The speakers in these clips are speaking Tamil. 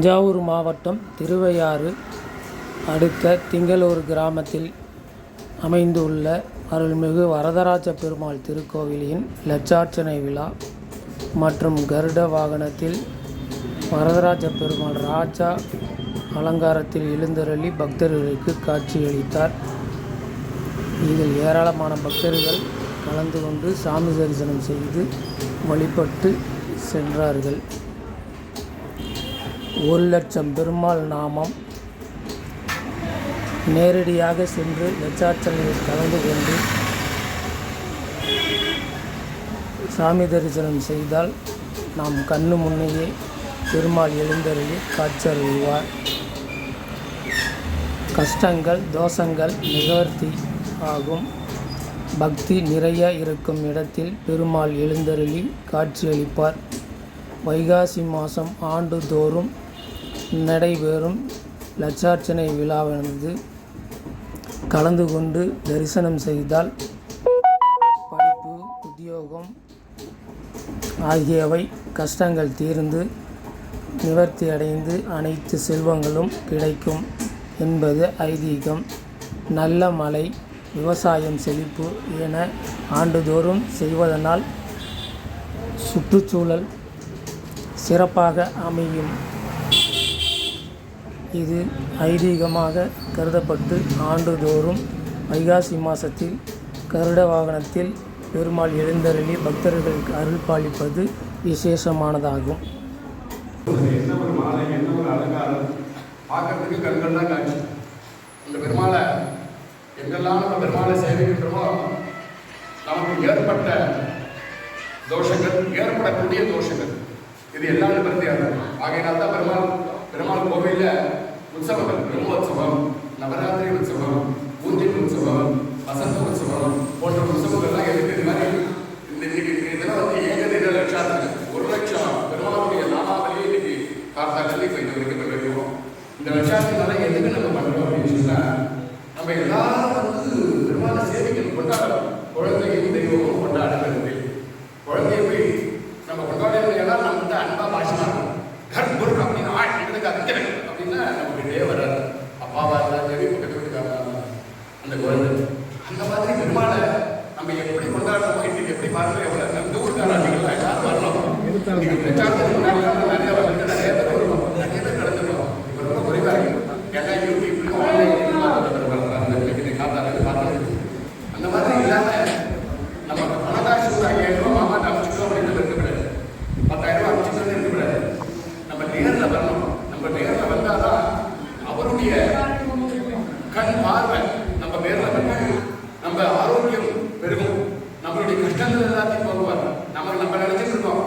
தஞ்சாவூர் மாவட்டம் திருவையாறு அடுத்த திங்களூர் கிராமத்தில் அமைந்துள்ள அருள்மிகு வரதராஜ பெருமாள் திருக்கோவிலின் லட்சார்ச்சனை விழா மற்றும் கருட வாகனத்தில் வரதராஜ பெருமாள் ராஜா அலங்காரத்தில் எழுந்தருளி பக்தர்களுக்கு காட்சியளித்தார். இதில் ஏராளமான பக்தர்கள் கலந்து கொண்டு சாமி தரிசனம் செய்து வழிபட்டு சென்றார்கள். ஒரு லட்சம் பெருமாள் நாமம். நேரடியாக சென்று லட்சார்ச்சனையில் கலந்து கொண்டு சாமி தரிசனம் செய்தால் நாம் கண்ணு முன்னையே பெருமாள் எழுந்தருளி காட்சியருள்வார். கஷ்டங்கள் தோஷங்கள் நிவர்த்தி ஆகும். பக்தி நிறைய இருக்கும் இடத்தில் பெருமாள் எழுந்தருளி காட்சியளிப்பார். வைகாசி மாதம் ஆண்டுதோறும் நடைபெறும் லட்சார்ச்சனை விழாவானது கலந்து கொண்டு தரிசனம் செய்தால் படிப்பு உத்தியோகம் ஆகியவை கஷ்டங்கள் தீர்ந்து நிவர்த்தி அடைந்து அனைத்து செல்வங்களும் கிடைக்கும் என்பது ஐதீகம். நல்ல மழை விவசாயம் செழிப்பு என ஆண்டுதோறும் செய்வதனால் சுற்றுச்சூழல் சிறப்பாக அமையும். இது ஐதீகமாக கருதப்பட்டு ஆண்டுதோறும் வைகாசி மாதத்தில் கருட வாகனத்தில் பெருமாள் எழுந்தருளி பக்தர்களுக்கு அருள் பாலிப்பது விசேஷமானதாகும். என்ன ஒரு மாலை என்ன ஒரு அலங்காரம் பார்க்கறதுக்கு காட்சி. அந்த பெருமாளை எங்கெல்லாம் நம்ம பெருமாளை சேவிக்கின்றோமோ நமக்கு ஏற்பட்ட தோஷங்கள் ஏற்படக்கூடிய தோஷங்கள். இது எல்லாம் ஆகையினால் தான் பெருமாள் பெருமாள் கோவிலில் உற்சவங்கள் பிரம்மோற்சவம் நவராத்திரி உற்சவம் பூஜை உற்சவம் வசந்த உற்சவம் போன்ற உற்சவங்கள்லாம் எதுக்கு? இது மாதிரி இந்த இன்னைக்கு இதெல்லாம் வந்து ஏக ஏகதின லட்சம் ஒரு லட்சம் பெருமாளுடைய நாமாவளியே இன்னைக்கு காத்தாட்சி இப்போ இது வரைக்கும் பண்ண இந்த லட்சாத்தினால எதுக்கு நம்ம பண்றோம் அப்படின்னு சொன்னா நம்ம எல்லா வந்து பெருமாளை சேவிக்கணும் கொண்டாடணும் குழந்தையும் தெய்வமும் கொண்டாடுகிறது குழந்தைய போய் நம்ம கொண்டாடுறது எல்லாம் நம்ம வந்து அன்பா பாஷமா இருக்கும் கண் பொருள் அப்படின்னு ஆ எனக்கு அது எனக்கு அப்படின்னா நமக்கு இதே வராது அப்பாவா இருந்தாலும் சரி பக்கத்து வீட்டுக்காரா இருந்தாலும் அந்த குழந்தை அந்த மாதிரி பெருமாளை நம்ம எப்படி கொண்டாடுறோமோ இன்னைக்கு எப்படி பாருங்க எவ்வளவு இந்த ஊருக்காரர்கள் எல்லாரும் வரணும் இன்னைக்கு பிரச்சாரத்துக்கு முன்னாடி எல்லாம் நிறைய வந்து நிறைய பேர் வருவோம் நிறைய பேர் நடந்துருவோம் இப்போ ரொம்ப குறைவா இருக்கு எல்லாம் யூடியூப்ல ஆன்லைன் காத்தால பார்த்து அந்த மாதிரி இல்லாம நம்ம பணதாசி ஒரு ஐயாயிரம் ரூபாய் மாமாட்ட அமைச்சுக்கோ அப்படின்னு இருக்கக்கூடாது பத்தாயிரம் ரூபாய் அமைச்சுக்கிறது இருக்கக்கூடாது நம்ம நேர்ல வரணும் நம்ம நேர்ல வந்தாதான் அவருடைய கண் பார்வை நம்ம நேர்ல வந்து நம்ம ஆரோக்கியம் பெருகும் நம்மளுடைய கஷ்டங்கள் எல்லாத்தையும் போகுவார் நம்ம நம்ம நினைச்சிட்டு இருக்கோம்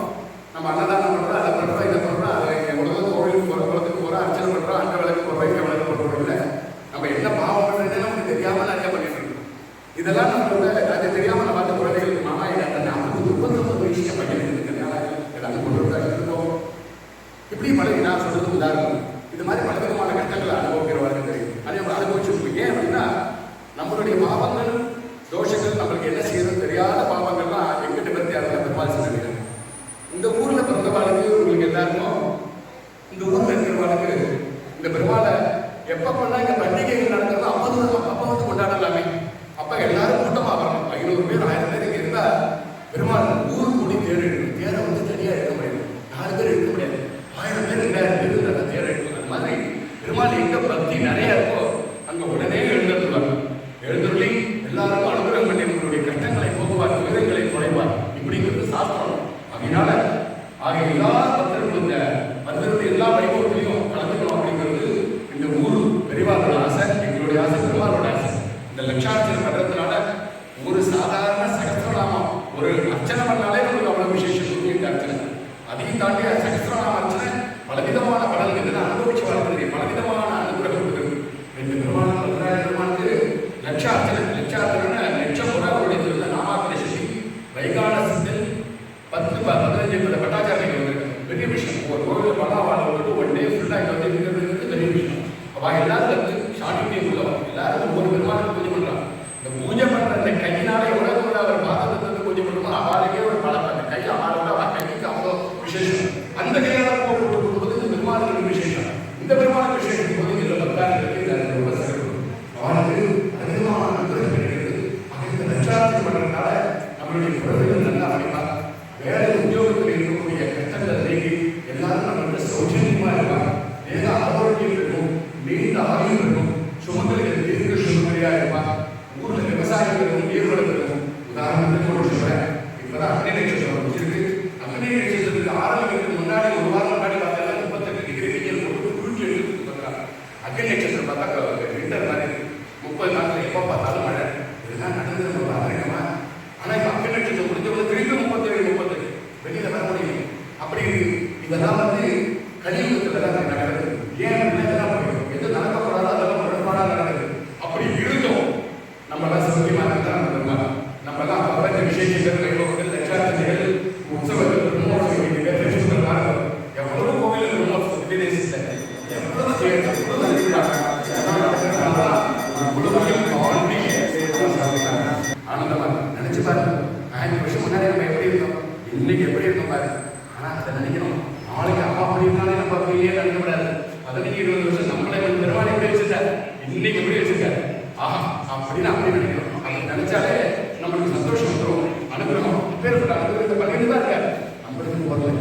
நம்ம அன்னதானம் பண்ணுறோம் அதை பண்ணுறோம் இதை பண்ணுறோம் அதை எவ்வளவு கோவிலுக்கு போகிற குளத்துக்கு போகிறோம் அர்ச்சனை பண்ணுறோம் அங்க விளக்கு போகிறோம் இங்க விளக்கு போகிறோம் இல்லை? நம்ம என்ன பாவம் பண்ணுறதுன்னு நமக்கு தெரியாமல் நிறைய பண்ணிட்டு இருக்கோம். இதெல்லாம் நம்மளோட அது தெரியாமல் நம்ம அந்த குழந்தைகளுக்கு மாமா இல்லை அந்த இல்லாத நாற்பது முப்பத்தொன்பது வயசு பையன் இருக்கிறதுனால ஏதாவது கொண்டு வந்தா இருக்கோம் இப்படி பழகி நான் சொல்கிறது உதாரணம். இது மாதிரி பல விதமான கஷ்டங்களை அனுபவிக்கிறவர்கள் தெரியும். அதே மாதிரி அனுபவிச்சிருக்கோம். ஏன் அப்படின்னா நம்மளுடைய பாவங்கள் ஒரு அர்ச்சனை பண்ணாலே உங்களுக்கு அவ்வளவு விசேஷம் இந்த அர்ச்சனை. அதையும் தாண்டி சகசிரநாம அர்ச்சனை பலவிதமான பலன்கள் அனுபவிச்சு வாழ்க்கை பலவிதமான அனுகிரகம் இருக்குது. ரெண்டு பெருமாள் வரதராஜ லட்சார்த்தனை லட்சார்த்தனை லட்சம் முறை அவருடைய திருந்த நாமாக்கிற சக்தி வைகானசத்தில் பத்து பதினஞ்சு பல பட்டாச்சாரிகள் வந்திருக்காங்க பெரிய விஷயம் ஒரு கோவில் பணவாளர் வந்துட்டு ஒன் டே ஃபுல்லாக இங்கே வந்து இருக்கிறது பெரிய விஷயம் அப்போ எல்லாரும் வந்து ஷார்ட் உள்ளவா எல்லாரும் ஒரு பெருமாளுக்கு பூஜை பண்ணுறாங்க இந்த பூஜை பண்ணுற இந்த கையினாலே உலகத்தில் அவர் பார்த்தது கலியுகத்தில் தான் நடக்குது. ஏன் இதெல்லாம் முடியும் எது நடக்கப்படாத அதெல்லாம் முரண்பாடாக நடக்குது. அப்படி இருந்தோம் நம்ம எல்லாம் சௌக்கியமாக தான் நம்ம நம்ம எல்லாம் பிரபஞ்ச விசேஷங்கள் வைபவங்கள் லட்சார்த்தனைகள் உற்சவங்கள் பிரம்மோற்சவங்கள் ஃபெஸ்டிவல் நடக்கும் எவ்வளவு நினைச்சு பாருங்க. ஆயிரம் வருஷம் முன்னாடி நம்ம எப்படி இருந்தோம்? இன்னைக்கு எப்படி இருந்தோம் பாருங்க. ஆனால் அதை நினைக்கணும். நாளைக்கு அம்மா அப்படின்னாலே நம்ம அப்படியே நடக்கப்படாது பதினஞ்சு இருபது வருஷம் நம்மளை பெருமாளை எப்படி வச்சுட்டார். இன்னைக்கு எப்படி வச்சிருக்காரு. ஆஹா அப்படின்னு அப்படி நினைக்கிறோம். அதை நினைச்சாலே நம்மளுக்கு சந்தோஷம் வந்துடும் அனுகிரகம். பேர் பட்ட அனுகிரகத்தை பண்ணிட்டு தான் இருக்காரு. நம்மளுக்கு போகல